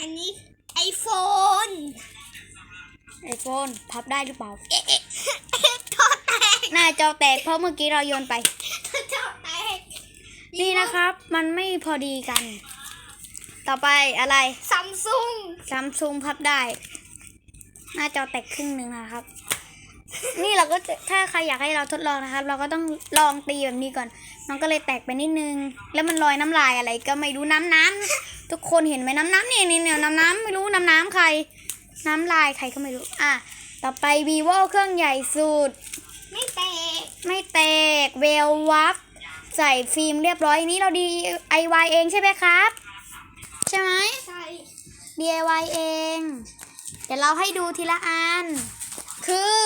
อันนี้ไอโฟน ไอโฟนพับได้หรือเปล่าเอ๊ะเอ๊ะเอ๊ะท่อแตกหน้าจอแตกเพราะเมื่อกี้เราโยนไปท่อแตกนี่นะครับ มันไม่พอดีกัน ต่อไปอะไรซัมซุง ซัมซุงพับได้ หน้าจอแตกครึ่งหนึ่งนะครับนี่เรา ก็จะถ้าใครอยากให้เราทดลองนะครับ เราก็ต้องลองตีแบบนี้ก่อน มันก็เลยแตกไปนิดนึง แล้วมันลอยน้ำลายอะไรก็ไม่รู้น้ำน้ำทุกคนเห็นไหมน้ำน้ำนี่นี่เนี่ยน้ำน้ำไม่รู้น้ำน้ำใคร น้ำลายใครก็ไม่รู้ อะ ต่อไป vivo เครื่องใหญ่สุด ไม่แตก ไม่แตก เวลวับใส่ฟิล์มเรียบร้อยนี้เราดี DIY เองใช่ไหมครับ ใช่ไหมใช่ DIY เอง เดี๋ยวเราให้ดูทีละอัน คือ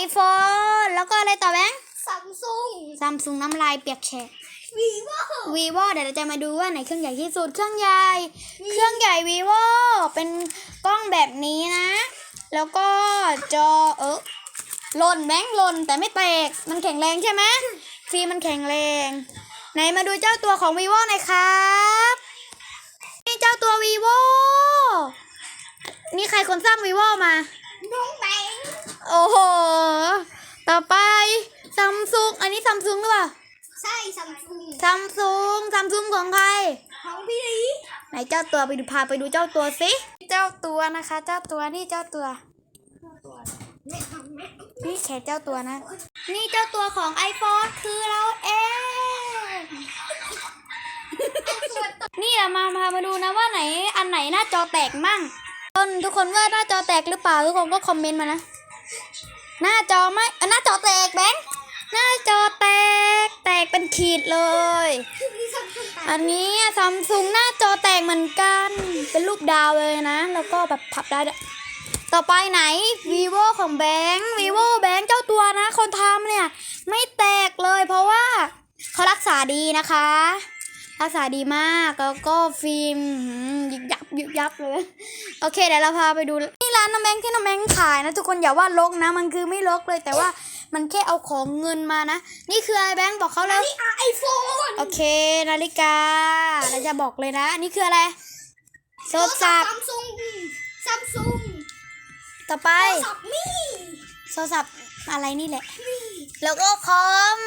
iPhone แล้วก็อะไรต่อแบงค์ซัมซุงซัมซุงน้ำลายเปียกแฉะวีโว vivo เดี๋ยวเราจะมาดูว่าไหนเครื่องใหญ่ที่สุดเครื่องใหญ่ เครื่องใหญ่ vivo เป็นกล้องแบบนี้นะ แล้วก็จอเออหล่นแบงค์หล่นแต่ไม่แตกมันแข็งแรงใช่ไหมฟิล์มมันแข็งแรงไหนมาดูเจ้าตัวของ vivo หน่อยครับนี่เจ้าตัว vivo นี่ใครคนสร้าง vivo มาน้องแบงค์ โอ้โห ต่อไปซัมซุงอันนี้ซัมซุงหรือเปล่า ใช่ซัมซุงซัมซุงซัมซุงของใคร ของพี่ลีไหนเจ้าตัวไปดูพาไปดูเจ้าตัวสิ เจ้าตัวนะคะ เจ้าตัวนี่เจ้าตัวไม่ทำไม่นี่แค่เจ้าตัวนะ นี่เจ้าตัวของ iPhone คือเราเองนี่เรามาพามาดูนะว่าไหนอันไหนหน้าจอแตกมั่งต้นทุกคนว่าหน้าจอแตกหรือเปล่าทุกคนก็คอมเมนต์มานะ หน้าจอไม่หน้าจอแตกแบงค์หน้าจอแตกแตกเป็นขีดเลย อันนี้ซัมซุงหน้าจอแตกเหมือนกัน เป็นรูปดาวเลยนะ แล้วก็แบบพับได้ด้วยต่อไปไหน vivo ของแบงค์ vivo แบงค์เจ้าตัวนะ คนทำเนี่ย ไม่แตกเลยเพราะว่าเขารักษาดีนะคะ รักษาดีมากแล้วก็ฟิล์มยิบยับยิบยับเลย โอเคเดี๋ยวเราพาไปดูนี่ร้านน้ำแบงค์ที่น้ำแบงค์ขายนะทุกคนอย่าว่าลกนะ มันคือไม่ลกเลยแต่ว่ามันแค่เอาของเงินมานะ นี่คืออะไรแบงค์บอกเขาแล้วนี่ไอโฟนโอเค นาฬิกาเราจะบอกเลยนะอันนี้คืออะไรโทรศัพท์ซัมซุงซัมซุงต่อไปโทรศัพท์มี่โทรศัพท์อะไรนี่แหละมี่แล้วก็คอม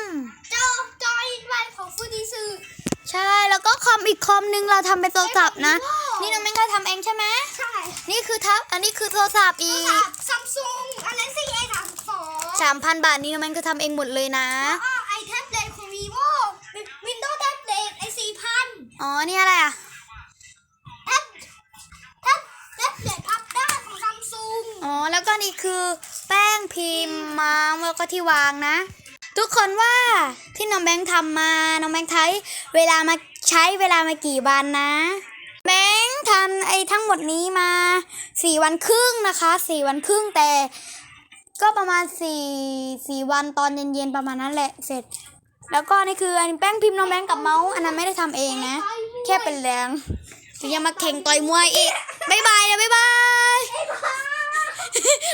จอจอยไวของฟูดีซือใช่แล้วก็คอมอีกคอมนึงเราทำเป็นโทรศัพท์นะ Vivo นี่น้องแม่งก็ทำเองใช่ไหมใช่ นี่คือทับ อันนี้คือโทรศัพท์อีกซัมซุงอันนั้น CA สามสองสามพันบาทนี่น้องแม่งก็ทำเองหมดเลยนะแล้วก็ไอแท็บเล็ตของ vivo วินโดว์แท็บเล็ตไอสี่พันอ๋อ นี่อะไรอะแท็บแท็บแท็บเล็ตพับด้านของซัมซุงอ๋อ แล้วก็นี่คือแป้งพิมพ์มาแล้วก็ที่วางนะ ทุกคนว่าที่น้องแบงค์ทำมา น้องแบงค์ใช้เวลามาใช้เวลามากี่วันนะแบงค์ ทำไอ้ทั้งหมดนี้มาสี่วันครึ่งนะคะสี่วันครึ่งแต่ก็ประมาณสี่สี่วันตอนเย็นๆประมาณนั้นแหละเสร็จ แล้วก็นี่คืออันแป้งพิมพ์น้องแบงค์กับเมาส์อันนั้นไม่ได้ทำเองนะ แค่เป็นแรงจะยังมาแข่งต่อยมวยอีกบายบายนะบายบาย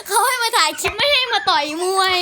เขาให้มาถ่ายคลิปไม่ให้มาต่อยมวย